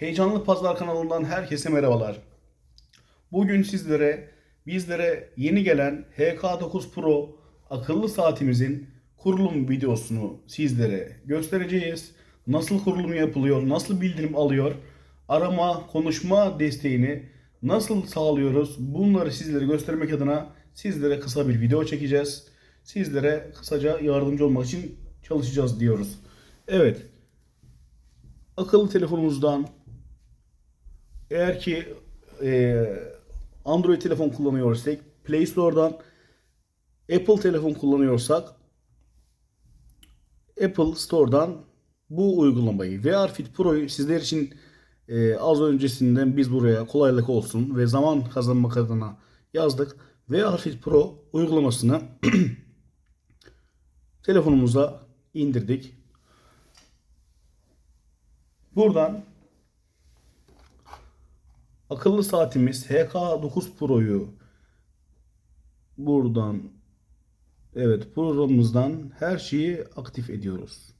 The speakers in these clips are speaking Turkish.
Heyecanlı Pazar kanalından herkese merhabalar. Bugün sizlere bizlere yeni gelen HK9 Pro akıllı saatimizin kurulum videosunu sizlere göstereceğiz. Nasıl kurulum yapılıyor, nasıl bildirim alıyor, arama, konuşma desteğini nasıl sağlıyoruz bunları sizlere göstermek adına sizlere kısa bir video çekeceğiz. Sizlere kısaca yardımcı olmak için çalışacağız diyoruz. Evet, akıllı telefonumuzdan eğer ki e, Android telefon kullanıyorsak Play Store'dan Apple telefon kullanıyorsak Apple Store'dan bu uygulamayı VR Fit Pro'yu sizler için e, az öncesinden biz buraya kolaylık olsun ve zaman kazanmak adına yazdık. VR Fit Pro uygulamasını telefonumuza indirdik. Buradan akıllı saatimiz HK9 Pro'yu buradan evet programımızdan her şeyi aktif ediyoruz.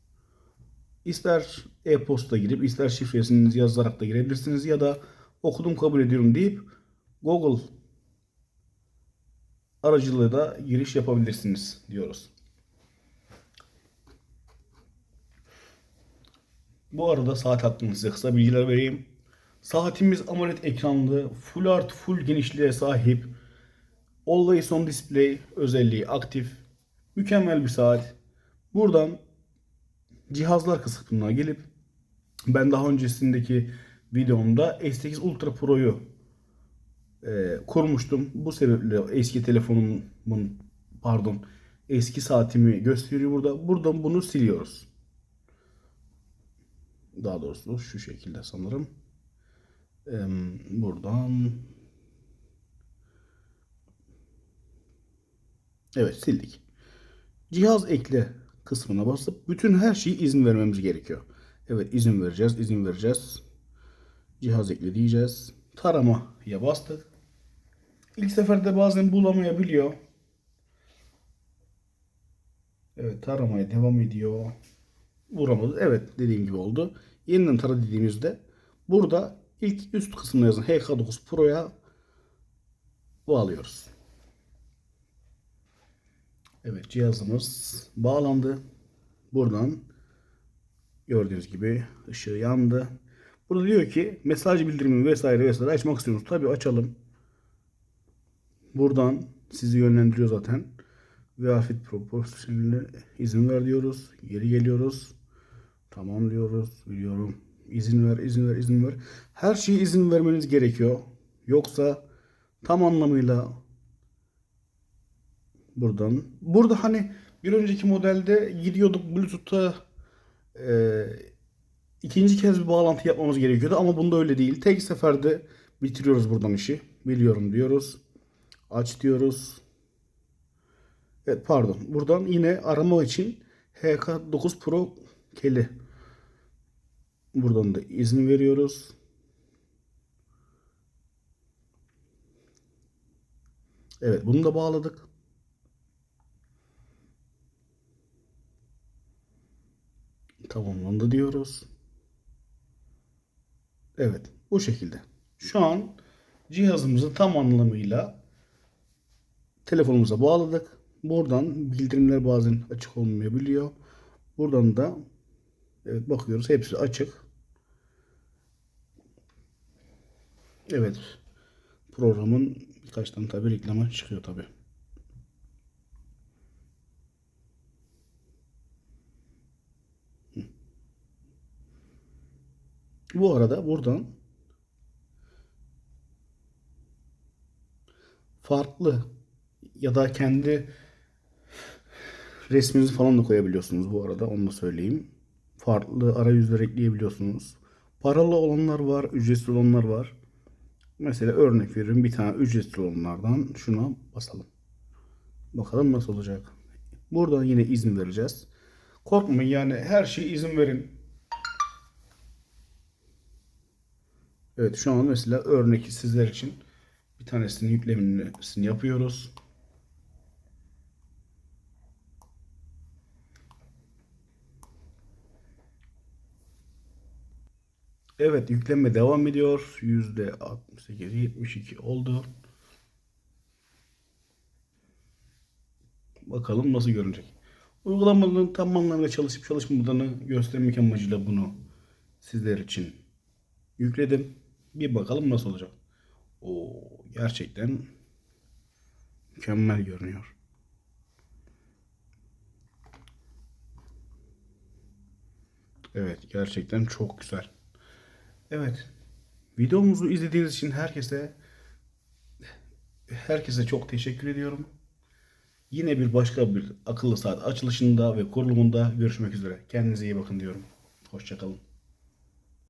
İster e-posta girip ister şifresini yazarak da girebilirsiniz ya da okudum kabul ediyorum deyip Google aracılığı da giriş yapabilirsiniz diyoruz. Bu arada saat hakkında size kısa bilgiler vereyim. Saatimiz AMOLED ekranlı, full art full genişliğe sahip. Always on display özelliği aktif. Mükemmel bir saat. Buradan cihazlar kısmına gelip ben daha öncesindeki videomda S8 Ultra Pro'yu e, kurmuştum. Bu sebeple eski telefonumun pardon eski saatimi gösteriyor burada. Buradan bunu siliyoruz. Daha doğrusu şu şekilde sanırım. Buradan Evet sildik. Cihaz ekle kısmına basıp bütün her şeyi izin vermemiz gerekiyor. Evet izin vereceğiz, izin vereceğiz. Cihaz ekle diyeceğiz. Taramaya bastık. İlk seferde bazen bulamayabiliyor. Evet taramaya devam ediyor. Vuramadı. Evet dediğim gibi oldu. Yeniden tara dediğimizde burada ilk üst kısmına yazan HK9 Pro'ya bağlıyoruz. Evet cihazımız bağlandı. Buradan gördüğünüz gibi ışığı yandı. Burada diyor ki mesaj bildirimi vesaire vesaire açmak istiyorsunuz. Tabi açalım. Buradan sizi yönlendiriyor zaten. Ve afet proporsiyonel izin ver diyoruz. Geri geliyoruz. Tamam diyoruz. Biliyorum. İzin ver, izin ver, izin ver. Her şeye izin vermeniz gerekiyor. Yoksa tam anlamıyla buradan. Burada hani bir önceki modelde gidiyorduk Bluetooth'a e, ikinci kez bir bağlantı yapmamız gerekiyordu ama bunda öyle değil. Tek seferde bitiriyoruz buradan işi. Biliyorum diyoruz. Aç diyoruz. Evet pardon. Buradan yine arama için HK9 Pro keli. Buradan da izin veriyoruz. Evet bunu da bağladık. Tamamlandı diyoruz. Evet bu şekilde. Şu an cihazımızı tam anlamıyla telefonumuza bağladık. Buradan bildirimler bazen açık olmayabiliyor. Buradan da evet bakıyoruz hepsi açık. Evet. Programın birkaç tane tabi reklamı çıkıyor tabi. Bu arada buradan farklı ya da kendi resminizi falan da koyabiliyorsunuz bu arada onu da söyleyeyim. Farklı arayüzler ekleyebiliyorsunuz. Paralı olanlar var, ücretsiz olanlar var. Mesela örnek veriyorum bir tane ücretsiz olanlardan şuna basalım. Bakalım nasıl olacak. Burada yine izin vereceğiz. Korkmayın yani her şeye izin verin. Evet şu an mesela örnek sizler için bir tanesinin yüklemesini yapıyoruz. Evet yüklenme devam ediyor. %68 72 oldu. Bakalım nasıl görünecek. Uygulamanın tam anlamıyla çalışıp çalışmadığını göstermek amacıyla bunu sizler için yükledim. Bir bakalım nasıl olacak. O gerçekten mükemmel görünüyor. Evet gerçekten çok güzel. Evet. Videomuzu izlediğiniz için herkese herkese çok teşekkür ediyorum. Yine bir başka bir akıllı saat açılışında ve kurulumunda görüşmek üzere. Kendinize iyi bakın diyorum. Hoşçakalın.